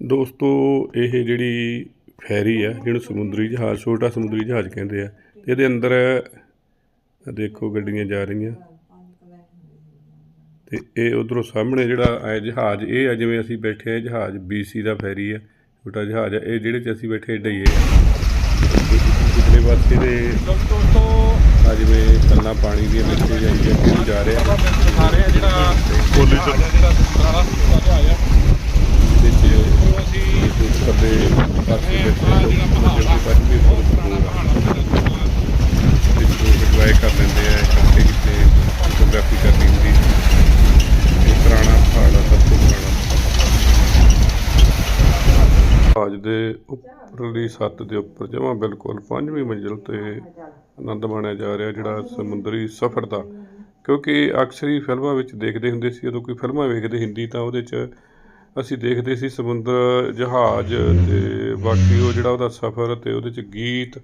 ਦੋਸਤੋ ਇਹ ਜਿਹੜੀ ਫੈਰੀ ਆ ਜਿਹਨੂੰ ਸਮੁੰਦਰੀ ਜਹਾਜ਼ ਛੋਟਾ ਸਮੁੰਦਰੀ ਜਹਾਜ਼ ਕਹਿੰਦੇ ਆ ਇਹਦੇ ਅੰਦਰ ਦੇਖੋ ਗੱਡੀਆਂ ਜਾ ਰਹੀਆਂ। ਤੇ ਇਹ ਉਧਰੋਂ ਸਾਹਮਣੇ ਜਿਹੜਾ ਇਹ ਜਹਾਜ਼ ਇਹ ਆ ਜਿਵੇਂ ਅਸੀਂ ਬੈਠੇ ਆ ਜਹਾਜ਼ BC ਦਾ ਫੈਰੀ ਆ ਛੋਟਾ ਜਹਾਜ਼ ਆ ਇਹ ਜਿਹੜੇ 'ਚ ਅਸੀਂ ਬੈਠੇ ਏਡਾ ਹੀ ਹੈ ਪਿਛਲੇ ਪਾਸੇ ਦੇ ਦੋਸਤੋ ਆ ਜਿਵੇਂ ਕੰਨਾ ਪਾਣੀ ਦੀਆਂ ਨੀਚੇ ਜਾਂਦੀਆਂ ਕਿਹਨੂੰ ਜਾ ਰਹੇ। ਆ ਦਿਖਾ ਰਹੇ ਆ ਜਿਹੜਾ ਬੋਲੀ ਚ ਜਿਹੜਾ ਪੁਰਾਣਾ ਛੋਟਾ ਜਿਹਾ ਆ ਵਿੱਚ ਉਹ ਅਸੀਂ ਲੋਕ ਇੰਜੋਏ ਕਰ ਲੈਂਦੇ ਆ, ਇਕੱਠੇ ਕਿਤੇ ਫੋਟੋਗ੍ਰਾਫੀ ਕਰਨੀ ਹੁੰਦੀ। ਇਹ ਪੁਰਾਣਾ ਪਹਾੜ ਆ, ਸਭ ਤੋਂ ਪੁਰਾਣਾ ਅੱਜ ਦੇ ਉੱਪਰਲੀ ਛੱਤ ਦੇ ਉੱਪਰ ਜਮਾਂ ਬਿਲਕੁਲ ਪੰਜਵੀਂ ਮੰਜ਼ਿਲ ਤੇ ਆਨੰਦ ਮਾਣਿਆ ਜਾ ਰਿਹਾ, ਜਿਹੜਾ ਸਮੁੰਦਰੀ ਸਫ਼ਰ ਦਾ। ਕਿਉਂਕਿ ਅਕਸਰ ਹੀ ਫਿਲਮਾਂ ਵਿੱਚ ਦੇਖਦੇ ਹੁੰਦੇ ਸੀ ਜਦੋਂ ਕੋਈ ਫਿਲਮਾਂ ਵੇਖਦੇ ਹਿੰਦੀ ਤਾਂ ਉਹਦੇ 'ਚ ਅਸੀਂ ਦੇਖਦੇ ਸੀ ਸਮੁੰਦਰ, ਜਹਾਜ਼ ਤੇ ਬਾਕੀ ਉਹ ਜਿਹੜਾ ਉਹਦਾ ਸਫ਼ਰ ਤੇ ਉਹਦੇ 'ਚ ਗੀਤ,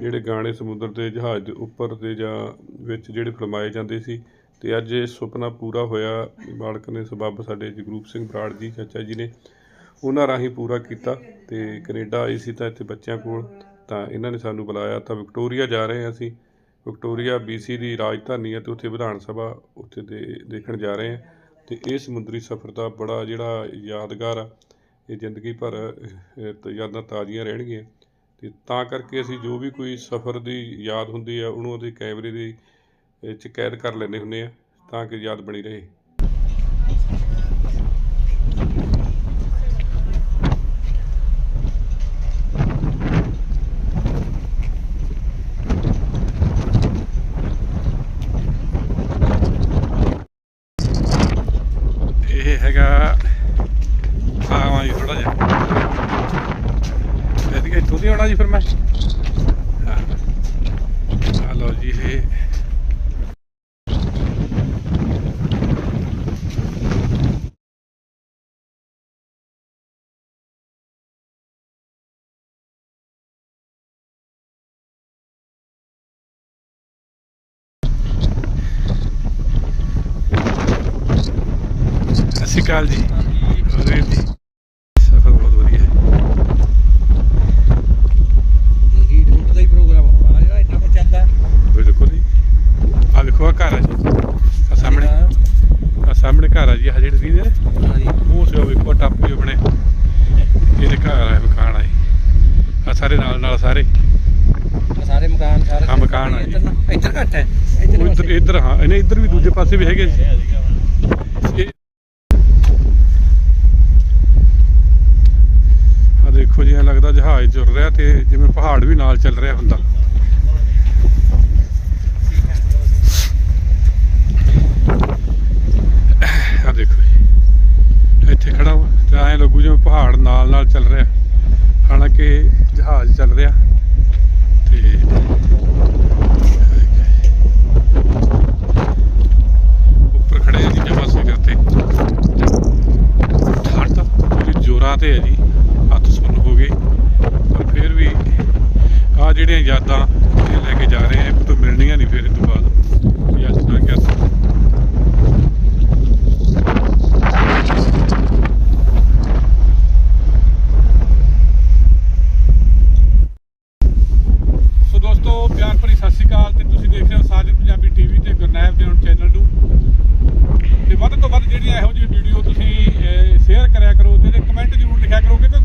ਜਿਹੜੇ ਗਾਣੇ ਸਮੁੰਦਰ ਦੇ ਜਹਾਜ਼ ਦੇ ਉੱਪਰ ਤੇ ਜਾਂ ਵਿੱਚ ਜਿਹੜੇ ਫਰਮਾਏ ਜਾਂਦੇ ਸੀ ਤੇ ਅੱਜ ਇਹ ਸੁਪਨਾ ਪੂਰਾ ਹੋਇਆ। ਮਾਲਕ ਨੇ ਸਬੱਬ ਸਾਡੇ ਜਗਰੂਪ ਸਿੰਘ ਬਰਾੜ ਜੀ, ਚਾਚਾ ਜੀ ਨੇ ਉਹਨਾਂ ਰਾਹੀਂ ਪੂਰਾ ਕੀਤਾ ਤੇ ਕੈਨੇਡਾ ਆਈ ਸੀ ਤਾਂ ਇੱਥੇ ਬੱਚਿਆਂ ਕੋਲ ਤਾਂ ਇਹਨਾਂ ਨੇ ਸਾਨੂੰ ਬੁਲਾਇਆ। ਤਾਂ ਵਿਕਟੋਰੀਆ ਜਾ ਰਹੇ ਹਾਂ ਅਸੀਂ। ਵਿਕਟੋਰੀਆ BC ਦੀ ਰਾਜਧਾਨੀ ਹੈ ਤੇ ਉੱਥੇ ਵਿਧਾਨ ਸਭਾ ਉੱਥੇ ਦੇ ਦੇਖਣ ਜਾ ਰਹੇ ਹਾਂ। ਅਤੇ ਇਹ ਸਮੁੰਦਰੀ ਸਫ਼ਰ ਦਾ ਬੜਾ ਜਿਹੜਾ ਯਾਦਗਾਰ ਆ, ਇਹ ਜ਼ਿੰਦਗੀ ਭਰ ਯਾਦਾਂ ਤਾਜ਼ੀਆਂ ਰਹਿਣਗੀਆਂ। ਅਤੇ ਤਾਂ ਕਰਕੇ ਅਸੀਂ ਜੋ ਵੀ ਕੋਈ ਸਫ਼ਰ ਦੀ ਯਾਦ ਹੁੰਦੀ ਆ, ਉਹਨੂੰ ਉਹਦੇ ਕੈਮਰੇ ਦੀ 'ਚ ਕੈਦ ਕਰ ਲੈਂਦੇ ਹੁੰਦੇ ਆ, ਤਾਂ ਕਿ ਯਾਦ ਬਣੀ ਰਹੇ ਇਹ ਹੈਗਾ ਆਵਾਂ ਜੀ ਥੋੜਾ ਜਿਹਾ ਇਹਦੀ ਇੱਥੋਂ ਦੀ ਆਉਣਾ ਜੀ ਫਿਰ ਮੈਂ? ਹਾਂ। ਆ ਲਓ ਜੀ ਇਹ। ਸਤਿ ਸ਼੍ਰੀ ਅਕਾਲ ਜੀ ਹੋਰ ਵੀਰ ਜੀ ਸਫਰ ਬਹੁਤ ਵਧੀਆ ਹੈ ਇਹੀ ਰੂਟ ਦਾ ਹੀ ਪ੍ਰੋਗਰਾਮ ਹੋਣਾ ਜਿਹੜਾ ਇੰਨਾ ਕੁ ਚੱਲਦਾ ਹੈ। ਬਿਲਕੁਲ ਜੀ ਵੇਖੋ ਆ ਘਰ ਆ ਜੀ। ਆ ਸਾਹਮਣੇ। ਆ ਸਾਹਮਣੇ ਘਰ ਆ ਜੀ ਆ ਜਿਹੜੇ ਦੀ। ਹਾਂਜੀ। ਉਹ ਸੇ ਵੇਖੋ ਟੱਪ ਬਣੇ ਇਹਦੇ ਘਰ ਆ ਮਕਾਨ ਆ ਜੀ। ਆ ਸਾਰੇ ਨਾਲ ਨਾਲ ਸਾਰੇ। ਆਹ ਸਾਰੇ ਮਕਾਨ ਸਾਰੇ ਆਹ ਮਕਾਨ ਆ ਜੀ। ਇੱਧਰ ਨਾ- ਇੱਧਰ ਘੱਟ ਹੈ। ਉਹ ਇੱਧਰ ਇੱਧਰ ਹਾਂ। ਇਹਨੇ ਇੱਧਰ ਵੀ ਦੂਜੇ ਪਾਸੇ ਵੀ ਹੈਗੇ ਇਹ ਆ ਦੇਖੋ ਜੀ ਐਂ ਲੱਗਦਾ ਜਹਾਜ਼ ਚੁਰ ਰਿਹਾ ਤੇ ਜਿਵੇਂ ਪਹਾੜ ਵੀ ਨਾਲ ਚੱਲ ਰਿਹਾ ਹੁੰਦਾ ਆ ਦੇਖੋ ਜੀ ਇੱਥੇ ਖੜਾ ਵਾ ਤੇ ਐਂ ਲੱਗੂ ਜਿਵੇਂ ਪਹਾੜ ਨਾਲ ਨਾਲ ਚੱਲ ਰਿਹਾ ਹਾਲਾਂਕਿ ਜਹਾਜ਼ ਚੱਲ ਰਿਹਾ। ¿Pero qué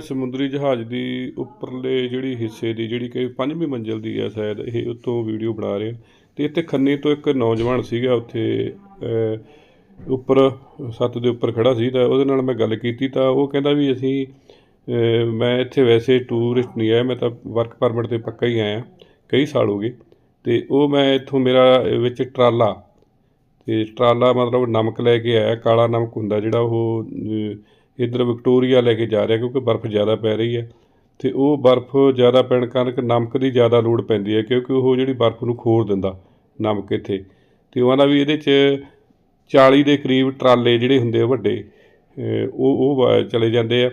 ਧੰਨਵਾਦ ਸਮੁੰਦਰੀ ਜਹਾਜ਼ ਦੀ ਉੱਪਰਲੇ ਜਿਹੜੀ ਹਿੱਸੇ ਦੀ, ਜਿਹੜੀ ਕਿ ਪੰਜਵੀਂ ਮੰਜ਼ਿਲ ਦੀ ਹੈ ਸ਼ਾਇਦ, ਇਹ ਉੱਤੋਂ ਵੀਡੀਓ ਬਣਾ ਰਿਹਾ ਤੇ ਇੱਥੇ ਖੰਨੇ ਤੋਂ ਇੱਕ ਨੌਜਵਾਨ ਸੀਗਾ, ਉੱਥੇ ਉੱਪਰ ਸੱਤ ਦੇ ਉੱਪਰ ਖੜਾ ਸੀ, ਤਾਂ ਉਹਦੇ ਨਾਲ ਮੈਂ ਗੱਲ ਕੀਤੀ, ਤਾਂ ਉਹ ਕਹਿੰਦਾ ਵੀ ਅਸੀਂ ਮੈਂ ਇੱਥੇ ਵੈਸੇ ਟੂਰਿਸਟ ਨਹੀਂ ਆਇਆ, ਮੈਂ ਤਾਂ ਵਰਕ ਪਰਮਿਟ ਤੇ ਪੱਕਾ ਹੀ ਆਇਆ, ਕਈ ਸਾਲ ਹੋ ਗਏ। ਤੇ ਉਹ ਮੈਂ ਇੱਥੋਂ ਮੇਰਾ ਵਿੱਚ ਟਰਾਲਾ, ਤੇ ਟਰਾਲਾ ਮਤਲਬ ਨਮਕ ਲੈ ਕੇ ਆਇਆ, ਕਾਲਾ ਨਮਕ ਹੁੰਦਾ ਜਿਹੜਾ ਉਹ ਇੱਧਰ ਵਿਕਟੋਰੀਆ ਲੈ ਕੇ ਜਾ ਰਿਹਾ ਕਿਉਂਕਿ ਬਰਫ਼ ਜ਼ਿਆਦਾ ਪੈ ਰਹੀ ਹੈ ਅਤੇ ਉਹ ਬਰਫ਼ ਜ਼ਿਆਦਾ ਪੈਣ ਕਾਰਨ ਨਮਕ ਦੀ ਜ਼ਿਆਦਾ ਲੋੜ ਪੈਂਦੀ ਹੈ ਕਿਉਂਕਿ ਉਹ ਜਿਹੜੀ ਬਰਫ਼ ਨੂੰ ਖੋਰ ਦਿੰਦਾ ਨਮਕ ਇੱਥੇ। ਅਤੇ ਉਹਨਾਂ ਵੀ ਇਹਦੇ 'ਚ 40 ਦੇ ਕਰੀਬ ਟਰਾਲੇ ਜਿਹੜੇ ਹੁੰਦੇ ਆ ਵੱਡੇ ਉਹ ਉਹ ਵਾ- ਚਲੇ ਜਾਂਦੇ ਆ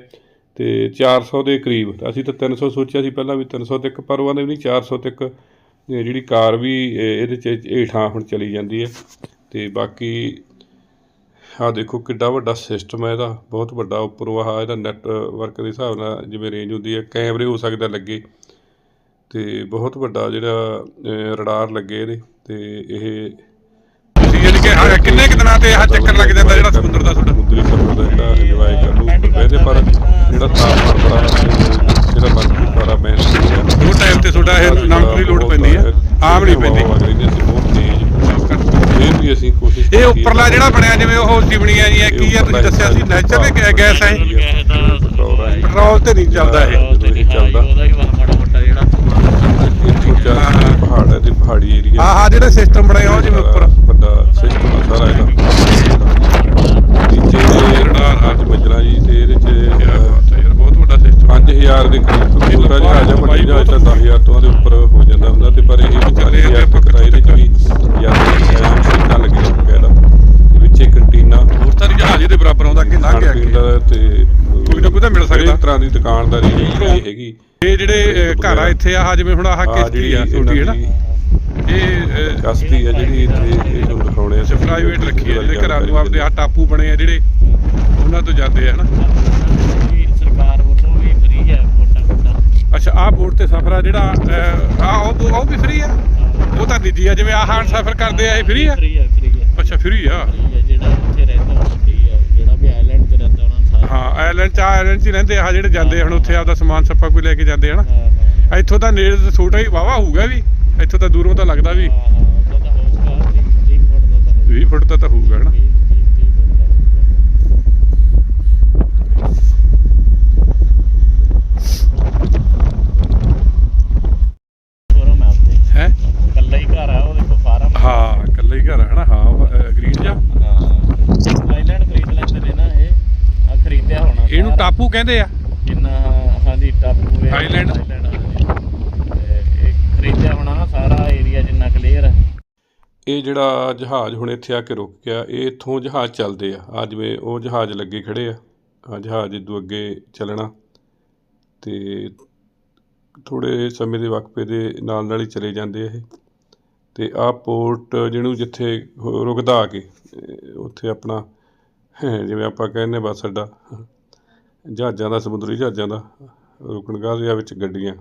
ਤੇ 400 ਦੇ ਕਰੀਬ। ਅਸੀਂ ਤਾਂ 300 ਸੋਚਿਆ ਸੀ ਪਹਿਲਾਂ ਵੀ 300 ਤੱਕ, ਪਰ ਉਹਨਾਂ ਨੇ ਵੀ ਨਹੀਂ 400 ਤੱਕ ਜਿਹੜੀ ਕਾਰ ਵੀ ਇਹਦੇ 'ਚ ਹੇਠਾਂ ਹੁਣ ਚਲੀ ਜਾਂਦੀ ਹੈ। ਤੇ ਬਾਕੀ ਆਹ ਦੇਖੋ ਕਿੱਡਾ ਵੱਡਾ ਸਿਸਟਮ ਹੈ ਇਹਦਾ ਬਹੁਤ ਵੱਡਾ ਉੱਪਰੋਂ ਆਹ ਇਹਦਾ ਨੈਟਵਰਕ ਦੇ ਹਿਸਾਬ ਨਾਲ ਜਿਵੇਂ ਰੇਂਜ ਹੁੰਦੀ ਹੈ ਕੈਮਰੇ ਹੋ ਸਕਦਾ ਲੱਗੇ। ਤੇ ਬਹੁਤ ਵੱਡਾ ਜਿਹੜਾ ਰਡਾਰ ਲੱਗੇ ਇਹਦੇ ਤੇ ਇਹ ਤੁਸੀਂ ਯਾਨੀ ਕਿ ਹਾਂ, ਕਿੰਨੇ ਕੁ ਦਿਨਾਂ ਤੇ ਆਹ ਚੱਕਰ ਲੱਗ ਜਾਂਦਾ ਜਿਹੜਾ ਸਮੁੰਦਰ ਦਾ ਤੁਹਾਡਾ? ਸਮੁੰਦਰੀ ਸਫ਼ਰ ਦਾ ਜਿਹੜਾ ਇੰਜੋਏ ਕਰ ਲੂ ਵੈਸੇ ਪਰ ਜਿਹੜਾ ਤਾਪਮਾਨ ਬੜਾ ਜਿਹੜਾ ਬਰਫ਼ ਸਾਰਾ ਮੈਂ ਉਹ ਟਾਈਮ ਤੇ ਤੁਹਾਡਾ ਇਹ ਨਮਕ ਦੀ ਲੋੜ ਪੈਂਦੀ ਹੈ ਆਮ ਨਹੀਂ ਪੈਂਦੀ ਅਸੀਂ ਬਹੁਤ ਤੇਜ਼ ਫਿਰ ਵੀ ਅਸੀਂ ਕੋਸ਼ਿਸ਼ ਇਹ ਕੀਤੀ ਹੈ ਉੱਪਰਲਾ ਜਿਹੜਾ ਬਣਿਆ ਜਿਵੇਂ ਉਹ ਚਿਮਨੀਆਂ ਜੀਆਂ ਕੀ ਆ ਤੁਸੀਂ ਦੱਸਿਆ ਸੀ ਨੈਚੁਰਲ ਗੈਸ ਹੈ? ਪੈਟਰੋਲ ਤੇ ਨਹੀਂ ਚੱਲਦਾ ਇਹ। ਚੱਲਦਾ। ਉਹਦਾ ਹੀ ਮਾੜਾ ਮੋਟਾ ਜਿਹੜਾ ਇੱਥੋਂ ਚਾਰ ਪਹਾੜ ਹੈ ਤੇ ਪਹਾੜੀ ਏਰੀਆ। ਆਹ ਆਹ ਜਿਹੜਾ ਸਿਸਟਮ ਬਣਿਆ ਉਹ ਜਿਵੇਂ ਉੱਪਰ। ਵੱਡਾ ਸਿਸਟਮ ਸਾਰਾ ਇਹਦਾ। ਨੀਚੇ ਰਡਾਰ ਅੱਜ ਮਜਰਾ ਜੀ ਤੇ ਇਹਦੇ ਚ ਯਾਰ ਬਹੁਤ ਵੱਡਾ ਸਿਸਟਮ 5000 ਦੇ ਕਰੀਬ ਆ ਵੱਡੀ ਜਹਾਜ਼ ਤਾਂ 10000 ਤੋਂ ਦੇ ਉੱਪਰ ਹੋ ਜਾਂਦਾ ਹੁੰਦਾ ਤੇ ਪਰ ਇਹ ਵੀ ਚੱਲੇ ਜਾਂਦੇ 40000 ਆਪਾਂ ਤੱਕ ਦਾ ਇਹਦੇ ਚ ਵੀ ਯਾਤਰੀ ਸੀਟਾਂ ਲੱਗੀਆਂ ਬਕਾਇਦਾ ਤੇ ਵਿੱਚ ਇੱਕ ਕੰਟੀਨਾ ਹੋਰ ਤਾਂ ਨਹੀਂ ਜਹਾਜ਼ ਦੇ ਬਰਾਬਰ ਆਉਂਦਾ ਕਿ ਲੰਘ ਖਾਣ ਗਿਆ ਪੀਣ ਅੱਗੇ। ਦਾ ਤੇ ਕੋਈ ਨਾ ਕੋਈ ਤਾਂ ਮਿਲ ਸਕਦਾ। ਹਰੇਕ ਤਰ੍ਹਾਂ ਦੀ ਦੁਕਾਨਦਾਰੀ ਜਿਹੜੀ ਹੈਗੀ। ਇਹ ਜਿਹੜੇ ਘਰ ਆ ਇੱਥੇ ਆਹ ਜਿਵੇਂ ਹੁਣ ਆਹ ਆਹ ਕਿਸ਼ਤੀ ਆ ਛੋਟੀ ਹੈ ਨਾ? ਇਹ ਕਸਤੀ ਹੈ ਜਿਹੜੀ ਇੱਥੇ ਇਹ ਤੁਹਾਨੂੰ ਦਿਖਾਉਣੇ ਆ ਪ੍ਰਾਈਵੇਟ ਰੱਖੀ ਹੈ ਜਿਹੜੇ ਘਰਾਂ ਨੂੰ ਆਪਦੇ ਆ ਟਾਪੂ ਬਣੇ ਆ ਜਿਹੜੇ ਉਹਨਾਂ ਤੋਂ ਜਾਂਦੇ ਆ ਹਨਾ ਸਰਕਾਰ ਵੱਲੋਂ ਵੀ ਫ੍ਰੀ ਹੈ ਮੋਟਾ ਮੋਟਾ ਅੱਛਾ ਆਹ ਬੋਟ ਤੇ ਸਫ਼ਰ ਆ ਜਿਹੜਾ ਆਹ ਉਹ ਉਹ ਵੀ ਫ੍ਰੀ ਆ? ਉਹ ਤਾਂ ਨਿੱਜੀ ਆ ਜਿਵੇਂ ਆਹ ਹੁਣ ਸਫ਼ਰ ਕਰਦੇ ਆ ਇਹ ਫ੍ਰੀ ਆ? ਫ੍ਰੀ ਹੈ ਫ੍ਰੀ ਹੈ। ਅੱਛਾ ਫ੍ਰੀ ਆ। ਆਇਲੈਂਡ ਚ ਆਇਲੈਂਡ ਚ ਹੀ ਰਹਿੰਦੇ ਆ ਜਿਹੜੇ ਜਾਂਦੇ ਹੁਣ ਉੱਥੇ ਆਪਦਾ ਸਮਾਨ ਸੱਪਾ ਕੋਈ ਲੈ ਕੇ ਜਾਂਦੇ ਆ ਨਾ। ਹਾਂ ਹਾਂ। ਇੱਥੋਂ ਤਾਂ ਨੇੜੇ ਤਾਂ ਛੋਟਾ ਹੀ ਵਾਵਾ ਹੋਊਗਾ ਵੀ ਇੱਥੋਂ ਤਾਂ ਦੂਰੋਂ ਤਾਂ ਲੱਗਦਾ ਵੀ। ਹਾਂ ਹਾਂ ਉਹਦਾ ਤਾਂ ਹੋਊਗਾ 30 ਫੁੱਟ ਦਾ ਤਾਂ ਹੋਊਗਾ। 20 ਫੁੱਟ ਦਾ ਤਾਂ ਹੋਊਗਾ ਹਨਾ 30 30 ਫੁੱਟ ਦਾ ਹੋਊਗਾ ਫੋਰਮ ਹੈ ਉੱਥੇ ਹੈ ਇਕੱਲਾ ਹੀ ਘਰ ਆ ਉਹਦੇ ਕੋਲ ਫਾਰਮ ਹਾਂ ਇਕੱਲੇ ਹੀ ਘਰ ਆ ਹਨਾ ਹਾਂ ਗ੍ਰੀਨ ਜਾ ਆਈਲੈਂਡ ਖਰੀਦ ਲੈਂਦੇ ਨੇ ਨਾ ਇਹ ਆ ਖਰੀਦਿਆ ਹੋਣਾ ਇਹਨੂੰ ਸਾਰਾ। ਟਾਪੂ ਕਹਿੰਦੇ ਆ? ਜਿੰਨਾ ਹਾਂਜੀ ਟਾਪੂ ਹੈ। ਆਈਲੈਂਡ। ਇਹ ਖਰੀਦਿਆ ਹੋਣਾ ਨਾ ਸਾਰਾ ਏਰੀਆ ਜਿੰਨਾ ਕਲੀਅਰ ਹੈ। ਇਹ ਜਿਹੜਾ ਜਹਾਜ਼ ਹੁਣ ਇੱਥੇ ਆ ਕੇ ਰੁਕ ਗਿਆ ਇਹ ਇੱਥੋਂ ਜਹਾਜ਼ ਚੱਲਦੇ ਆ। ਆ ਜਿਵੇਂ ਉਹ ਜਹਾਜ਼ ਲੱਗੇ ਖੜੇ ਆ ਆ ਜਹਾਜ਼ ਇਦੋਂ ਅੱਗੇ ਚੱਲਣਾ। ਤੇ ਥੋੜੇ ਸਮੇਂ ਦੇ ਵਕਫੇ ਦੇ ਨਾਲ ਨਾਲ ਹੀ ਚਲੇ ਜਾਂਦੇ ਆ ਇਹ। ਤੇ ਆ ਪੋਰਟ ਜਿਹਨੂੰ ਜਿੱਥੇ ਰੁਕਦਾ ਆ ਕੇ ਉੱਥੇ ਆਪਣਾ ਜਿਵੇਂ ਆਪਾਂ ਕਹਿੰਦੇ ਬੱਸ ਅੱਡਾ। ਜਹਾਜ਼ਾਂ ਦਾ ਸਮੁੰਦਰੀ ਜਹਾਜ਼ਾਂ ਦਾ ਰੁਕਣਗਾ ਦੇ ਵਿੱਚ ਗੱਡੀਆਂ।